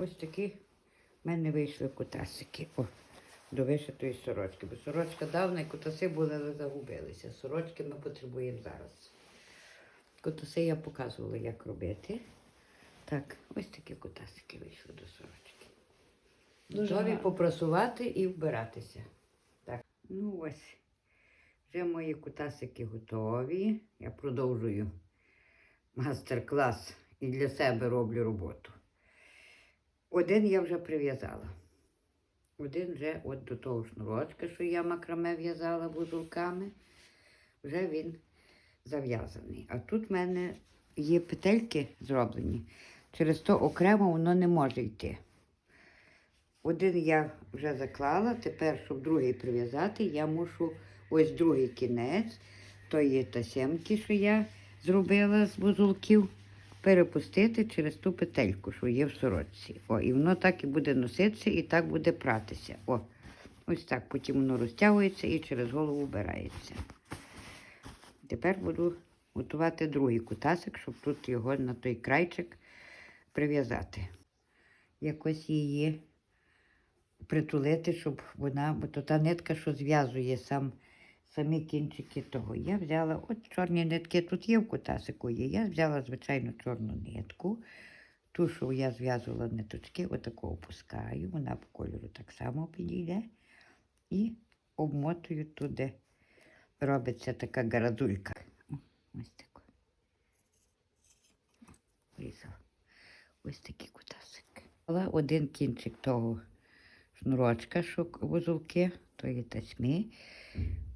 Ось такі в мене вийшли кутасики. О, до вишитої сорочки. Бо сорочка давна, і кутаси були, але загубилися. Сорочки ми потребуємо зараз. Кутаси я показувала, як робити. Так, ось такі кутасики вийшли до сорочки. Готові попрасувати і вбиратися. Так, ну ось. Вже мої кутасики готові. Я продовжую мастер-клас і для себе роблю роботу. Один я вже прив'язала. Один вже от до того шнурочка, що я макраме в'язала вузолками, вже він зав'язаний. А тут в мене є петельки зроблені. Через то окремо воно не може йти. Один я вже заклала, тепер, щоб другий прив'язати, я мушу ось другий кінець тої тасемки, що я зробила з вузолків, перепустити через ту петельку, що є в сорочці. О, і воно так і буде носитися, і так буде пратися. О, ось так. Потім воно розтягується і через голову вбирається. Тепер буду готувати другий кутасик, щоб тут його на той крайчик прив'язати. Якось її притулити, щоб вона, бо то та нитка, що зв'язує сам, самі кінчики того. Я взяла, от чорні нитки тут є в кутасику є. Я взяла звичайну чорну нитку. Ту, що я зв'язувала ниточки, отаку опускаю, вона по кольору так само підійде. І обмотую туди. Робиться така гарадулька. Ось так. Вирізала. Ось такий кутасик. Взяла один кінчик того шнурочка, що вузолки, тої тасьми,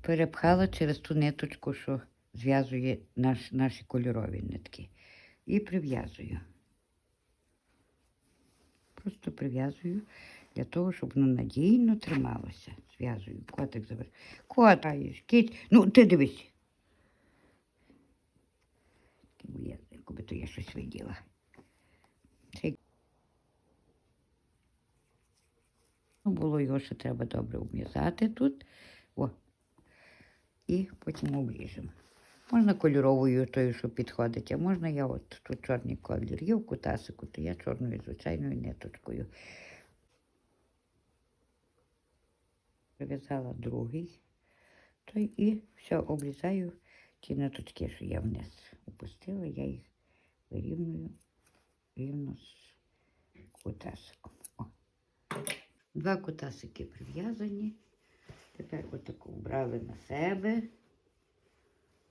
перепхала через ту ниточку, що зв'язує наш, наші кольорові нитки. І прив'язую. Просто прив'язую для того, щоб воно надійно трималося. Зв'язую. Котик забер. Котаєш, кіт. Ну, ти дивись. Якби то я щось виділа. Це Ну, було його ще треба добре обв'язати тут. О. І потім обріжемо. Можна кольоровою тою, що підходить, а можна я от тут чорний колір є в кутасику, то я чорною звичайною ниточкою. Прив'язала другий, той і все, обрізаю ті ниточки, що я вниз опустила, я їх вирівную рівно з кутасиком. Два кутасики прив'язані. Тепер отаку брали на себе.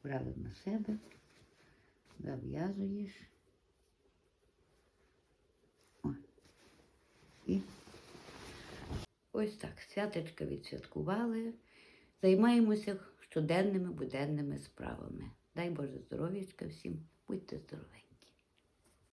Брали на себе, зав'язуєш. І ось так, святочка відсвяткували. Займаємося щоденними буденними справами. Дай Боже здоров'ячка всім, будьте здорові.